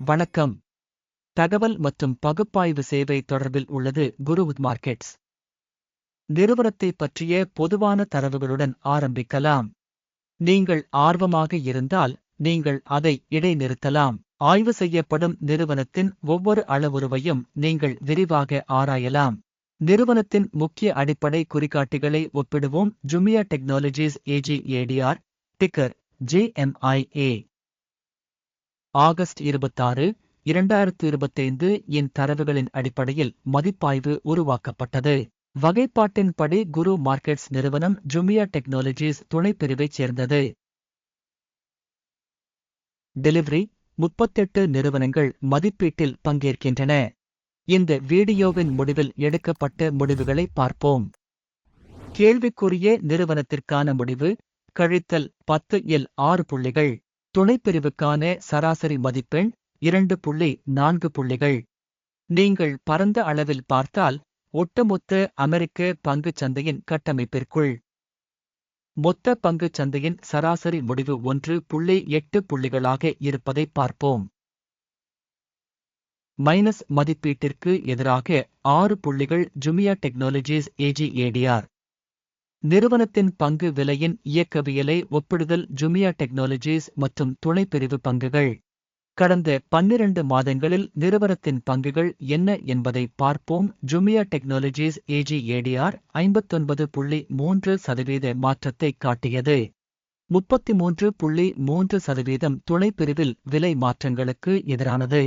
வணக்கம். தகவல் மற்றும் பகுப்பாய்வு சேவை தொடர்பில் உள்ளது குருவுத் மார்க்கெட்ஸ். நிறுவனத்தை பற்றிய பொதுவான தரவுகளுடன் ஆரம்பிக்கலாம். நீங்கள் ஆர்வமாக இருந்தால் நீங்கள் அதை இடைநிறுத்தலாம். ஆய்வு செய்யப்படும் நிறுவனத்தின் ஒவ்வொரு அளவுருவையும் நீங்கள் விரிவாக ஆராயலாம். நிறுவனத்தின் முக்கிய அடிப்படை குறிகாட்டிகளை ஒப்பிடுவோம். ஜுமியா டெக்னாலஜிஸ் ஏஜிஏடிஆர் டிக்கர் ஜேஎம்ஐஏ ஆகஸ்ட் இருபத்தாறு இரண்டாயிரத்து இருபத்தைந்து இன் தரவுகளின் அடிப்படையில் மதிப்பாய்வு உருவாக்கப்பட்டது. வகைப்பாட்டின்படி குரு மார்க்கெட்ஸ் நிறுவனம் ஜுமியா டெக்னாலஜிஸ் துணைப்பிரிவைச் சேர்ந்தது. டெலிவரி முப்பத்தெட்டு நிறுவனங்கள் மதிப்பீட்டில் பங்கேற்கின்றன. இந்த வீடியோவின் முடிவில் எடுக்கப்பட்ட முடிவுகளை பார்ப்போம். கேள்விக்குரிய நிறுவனத்திற்கான முடிவு கழித்தல் பத்து எல் ஆறு புள்ளிகள். துணைப்பிரிவுக்கான சராசரி மதிப்பெண் இரண்டு புள்ளி நான்கு புள்ளிகள். நீங்கள் பரந்த அளவில் பார்த்தால் ஒட்டுமொத்த அமெரிக்க பங்குச் சந்தையின் கட்டமைப்பிற்குள். மொத்த பங்குச் சந்தையின் சராசரி முடிவு ஒன்று புள்ளி எட்டு புள்ளிகளாக இருப்பதை பார்ப்போம். மைனஸ் மதிப்பீட்டிற்கு எதிராக ஆறு புள்ளிகள் ஜுமியா டெக்னாலஜிஸ் ஏஜிஏடிஆர் நிறுவனத்தின் பங்கு விலையின் இயக்கவியலை ஒப்பிடுதல் ஜுமியா டெக்னாலஜிஸ் மற்றும் துணைப்பிரிவு பங்குகள். கடந்த பன்னிரண்டு மாதங்களில் நிறுவனத்தின் பங்குகள் என்ன என்பதை பார்ப்போம். ஜுமியா டெக்னாலஜிஸ் ஏஜிஏடிஆர் ஐம்பத்தொன்பது புள்ளி மூன்று சதவீத மாற்றத்தை காட்டியது. முப்பத்தி மூன்று புள்ளி மூன்று சதவீதம் துணைப்பிரிவில் விலை மாற்றங்களுக்கு எதிரானது.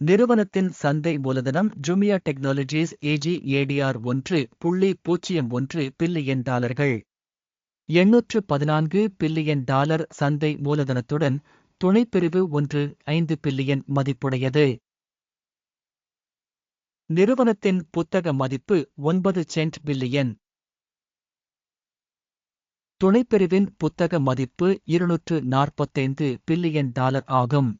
நிறுவனத்தின் சந்தை மூலதனம் ஜுமியா டெக்னாலஜிஸ் ஏஜி ஏடிஆர் ஒன்று புள்ளி பூஜ்ஜியம் ஒன்று பில்லியன் டாலர்கள். எண்ணூற்று பதினான்கு பில்லியன் டாலர் சந்தை மூலதனத்துடன் துணைப்பிரிவு ஒன்று ஐந்து பில்லியன் மதிப்புடையது. நிறுவனத்தின் புத்தக மதிப்பு ஒன்பது சென்ட் பில்லியன். துணைப்பிரிவின் புத்தக மதிப்பு இருநூற்று நாற்பத்தைந்து பில்லியன் டாலர் ஆகும்.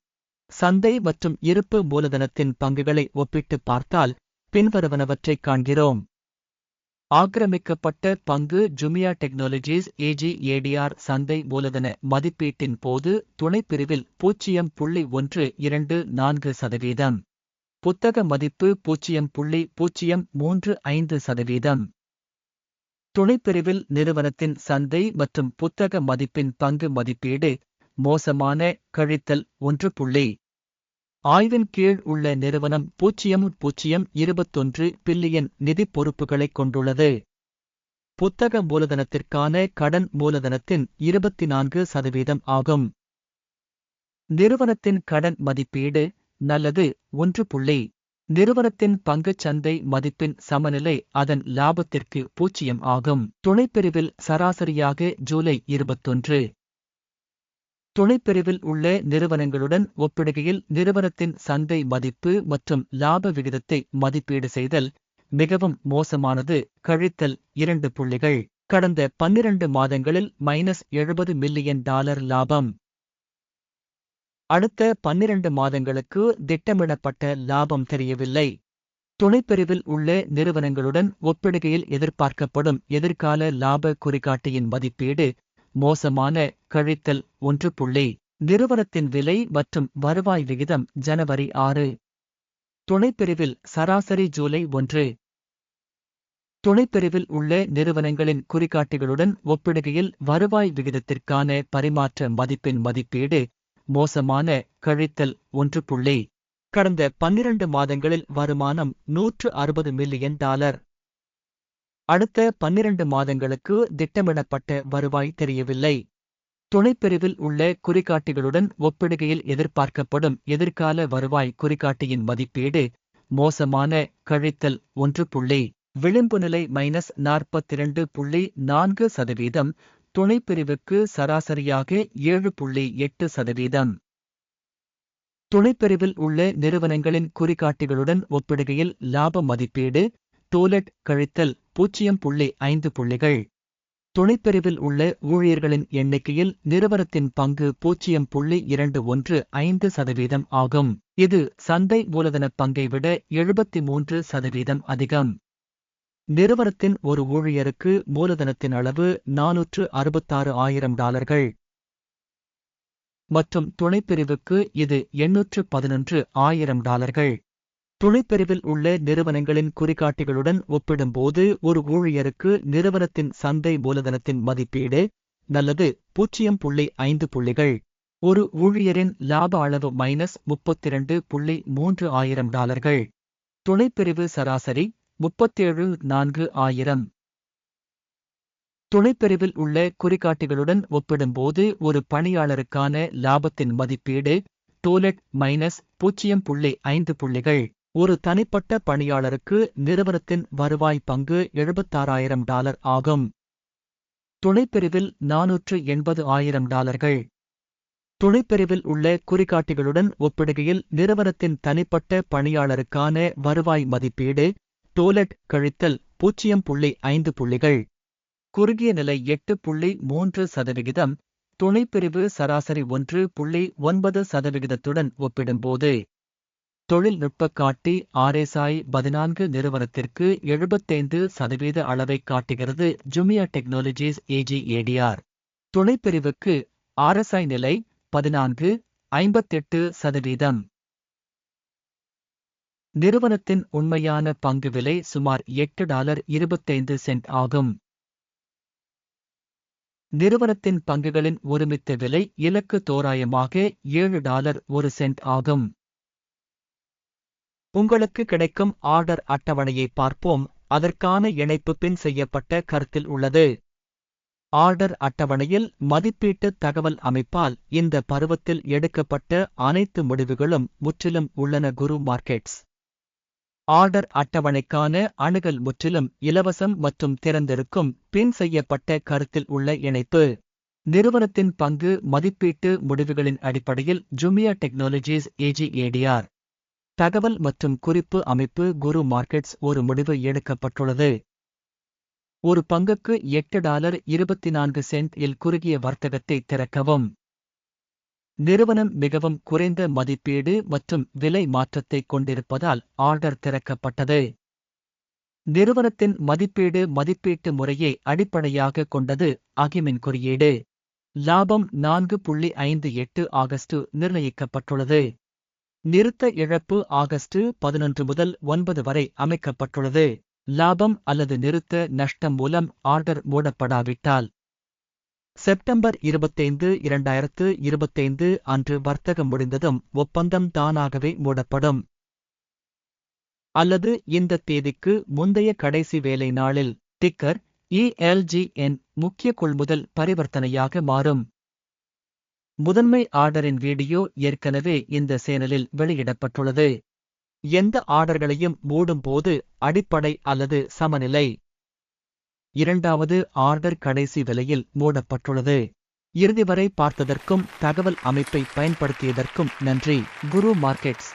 சந்தை மற்றும் இருப்பு மூலதனத்தின் பங்குகளை ஒப்பிட்டு பார்த்தால் பின்வருவனவற்றைக் காண்கிறோம். ஆக்கிரமிக்கப்பட்ட பங்கு ஜுமியா டெக்னாலஜிஸ் ஏஜி ஏடிஆர் சந்தை மூலதன மதிப்பீட்டின் போது துணைப்பிரிவில் பூஜ்ஜியம் புள்ளி ஒன்று இரண்டு நான்கு சதவீதம். புத்தக மதிப்பு பூஜ்ஜியம் புள்ளி பூஜ்ஜியம் மூன்று ஐந்து சதவீதம். துணைப்பிரிவில் நிறுவனத்தின் சந்தை மற்றும் புத்தக மதிப்பின் பங்கு மதிப்பீடு மோசமான கழித்தல் ஒன்று புள்ளி ஆய்வின் கீழ் உள்ள நிறுவனம் பூஜ்ஜியம் பூஜ்ஜியம் இருபத்தொன்று பில்லியன் நிதி பொறுப்புகளைக் கொண்டுள்ளது. புத்தக மூலதனத்திற்கான கடன் மூலதனத்தின் இருபத்தி நான்கு சதவீதம் ஆகும். நிறுவனத்தின் கடன் மதிப்பீடு நல்லது ஒன்று புள்ளி. நிறுவனத்தின் பங்குச் சந்தை மதிப்பின் சமநிலை அதன் லாபத்திற்கு பூஜ்ஜியம் ஆகும். துணைப்பிரிவில் சராசரியாக ஜூலை இருபத்தொன்று. துணைப்பிரிவில் உள்ள நிறுவனங்களுடன் ஒப்பிடுகையில் நிறுவனத்தின் சந்தை மதிப்பு மற்றும் லாப விகிதத்தை மதிப்பீடு செய்தல் மிகவும் மோசமானது. கழித்தல் இரண்டு புள்ளிகள். கடந்த பன்னிரண்டு மாதங்களில் மைனஸ் எழுபது மில்லியன் டாலர் லாபம். அடுத்த பன்னிரண்டு மாதங்களுக்கு திட்டமிடப்பட்ட லாபம் தெரியவில்லை. துணைப்பிரிவில் உள்ள நிறுவனங்களுடன் ஒப்பிடுகையில் எதிர்பார்க்கப்படும் எதிர்கால லாப குறிகாட்டியின் மதிப்பீடு மோசமான கழித்தல் ஒன்று புள்ளி நிறுவனத்தின் விலை மற்றும் வருவாய் விகிதம் ஜனவரி ஆறு. துணைப்பிரிவில் சராசரி ஜூலை ஒன்று. துணைப்பிரிவில் உள்ள நிறுவனங்களின் குறிகாட்டிகளுடன் ஒப்பிடுகையில் வருவாய் விகிதத்திற்கான பரிமாற்ற மதிப்பின் மதிப்பீடு மோசமான கழித்தல் ஒன்று புள்ளி. கடந்த பன்னிரண்டு மாதங்களில் வருமானம் நூற்று அறுபது மில்லியன் டாலர். அடுத்த பன்னிரண்டு மாதங்களுக்கு திட்டமிடப்பட்ட வருவாய் தெரியவில்லை. துணைப்பிரிவில் உள்ள குறிகாட்டிகளுடன் ஒப்பிடுகையில் எதிர்பார்க்கப்படும் எதிர்கால வருவாய் குறிகாட்டியின் மதிப்பீடு மோசமான கழித்தல் ஒன்று புள்ளி விளிம்பு நிலை மைனஸ் நாற்பத்திரண்டு புள்ளி நான்கு சதவீதம் துணைப்பிரிவுக்கு சராசரியாக ஏழு புள்ளி எட்டு சதவீதம். துணைப்பிரிவில் உள்ள நிறுவனங்களின் குறிகாட்டிகளுடன் ஒப்பிடுகையில் லாப மதிப்பீடு டோலட் கழித்தல் பூஜ்ஜியம் புள்ளி ஐந்து புள்ளிகள். துணைப்பிரிவில் உள்ள ஊழியர்களின் எண்ணிக்கையில் நிறுவனத்தின் பங்கு பூஜ்ஜியம் புள்ளி இரண்டு ஒன்று ஐந்து சதவீதம் ஆகும். இது சந்தை மூலதன பங்கை விட எழுபத்தி மூன்று சதவீதம் அதிகம். நிறுவனத்தின் ஒரு ஊழியருக்கு மூலதனத்தின் அளவு நானூற்று அறுபத்தாறு ஆயிரம் டாலர்கள். மற்றும் துணைப்பிரிவுக்கு இது எண்ணூற்று பதினொன்று ஆயிரம் டாலர்கள். துணைப்பிரிவில் உள்ள நிறுவனங்களின் குறிகாட்டிகளுடன் ஒப்பிடும்போது ஒரு ஊழியருக்கு நிறுவனத்தின் சந்தை மூலதனத்தின் மதிப்பீடு நல்லது பூஜ்ஜியம் புள்ளி ஐந்து புள்ளிகள். ஒரு ஊழியரின் லாப அளவு மைனஸ் முப்பத்திரண்டு புள்ளி மூன்று ஆயிரம் டாலர்கள். துணைப்பிரிவு சராசரி முப்பத்தேழு நான்கு ஆயிரம். துணைப்பிரிவில் உள்ள குறிகாட்டிகளுடன் ஒப்பிடும்போது ஒரு பணியாளருக்கான லாபத்தின் மதிப்பீடு டோலெட் மைனஸ் பூஜ்ஜியம் புள்ளி ஐந்து புள்ளிகள். ஒரு தனிப்பட்ட பணியாளருக்கு நிறுவனத்தின் வருவாய் பங்கு எழுபத்தாறாயிரம் டாலர் ஆகும். துணைப்பிரிவில் நாநூற்று எண்பது ஆயிரம் டாலர்கள். துணைப்பிரிவில் உள்ள குறிகாட்டிகளுடன் ஒப்பிடுகையில் நிறுவனத்தின் தனிப்பட்ட பணியாளருக்கான வருவாய் மதிப்பீடு டோலெட் கழித்தல் பூஜ்ஜியம் புள்ளி ஐந்து புள்ளிகள். குறுகிய நிலை எட்டு புள்ளி மூன்று சதவிகிதம் துணைப்பிரிவு சராசரி ஒன்று புள்ளி ஒன்பது சதவிகிதத்துடன் ஒப்பிடும்போது. தொழில்நுட்ப காட்டி ஆர்எஸ்ஐ பதினான்கு நிறுவனத்திற்கு எழுபத்தைந்து சதவீத அளவை காட்டுகிறது ஜுமியா டெக்னாலஜிஸ் ஏஜிஏடிஆர். துணைப்பிரிவுக்கு ஆர்எஸ்ஐ நிலை பதினான்கு ஐம்பத்தெட்டு சதவீதம். நிறுவனத்தின் உண்மையான பங்கு விலை சுமார் எட்டு டாலர் இருபத்தைந்து சென்ட் ஆகும். நிறுவனத்தின் பங்குகளின் ஒருமித்த விலை இலக்கு தோராயமாக ஏழு டாலர் ஒரு சென்ட் ஆகும். உங்களுக்கு கிடைக்கும் ஆர்டர் அட்டவணையை பார்ப்போம். அதற்கான இணைப்பு பின் செய்யப்பட்ட கருத்தில் உள்ளது. ஆர்டர் அட்டவணையில் மதிப்பீட்டு தகவல் அமைப்பால் இந்த பருவத்தில் எடுக்கப்பட்ட அனைத்து முடிவுகளும் முற்றிலும் உள்ளன குரு மார்க்கெட்ஸ். ஆர்டர் அட்டவணைக்கான அணுகல் முற்றிலும் இலவசம் மற்றும் திறந்திருக்கும் பின் செய்யப்பட்ட கருத்தில் உள்ள இணைப்பு. நிறுவனத்தின் பங்கு மதிப்பீட்டு முடிவுகளின் அடிப்படையில் ஜுமியா டெக்னாலஜிஸ் ஏஜிஏடிஆர் தகவல் மற்றும் குறிப்பு அமைப்பு குரு மார்க்கெட்ஸ் ஒரு முடிவு எடுக்கப்பட்டுள்ளது. ஒரு பங்குக்கு எட்டு டாலர் இருபத்தி நான்கு சென்ட் இல் குறுகிய வர்த்தகத்தை திறக்கவும். நிறுவனம் மிகவும் குறைந்த மதிப்பீடு மற்றும் விலை மாற்றத்தை கொண்டிருப்பதால் ஆர்டர் திறக்கப்பட்டது. நிறுவனத்தின் மதிப்பீடு மதிப்பீட்டு முறையை அடிப்படையாக கொண்டது அகிமின் குறியீடு. லாபம் நான்கு புள்ளி ஐந்து எட்டு ஆகஸ்டு நிர்ணயிக்கப்பட்டுள்ளது. நிறுத்த இழப்பு ஆகஸ்டு பதினொன்று முதல் ஒன்பது வரை அமைக்கப்பட்டுள்ளது. லாபம் அல்லது நிறுத்த நஷ்டம் மூலம் ஆர்டர் மூடப்படாவிட்டால். செப்டம்பர் இருபத்தைந்து இரண்டாயிரத்து இருபத்தைந்து அன்று வர்த்தகம் முடிந்ததும் ஒப்பந்தம் தானாகவே மூடப்படும். அல்லது இந்த தேதிக்கு முந்தைய கடைசி வேலை நாளில் டிக்கர் இஎல்ஜிஎன் முக்கிய கொள்முதல் பரிவர்த்தனையாக மாறும். முதன்மை ஆர்டரின் வீடியோ ஏற்கனவே இந்த சேனலில் வெளியிடப்பட்டுள்ளது. எந்த ஆர்டர்களையும் மூடும்போது அடிப்படை அல்லது சமநிலை. இரண்டாவது ஆர்டர் கடைசி விலையில் மூடப்பட்டுள்ளது. இறுதி வரை பார்த்ததற்கும் தகவல் அமைப்பை பயன்படுத்தியதற்கும் நன்றி. குரு மார்க்கெட்ஸ்.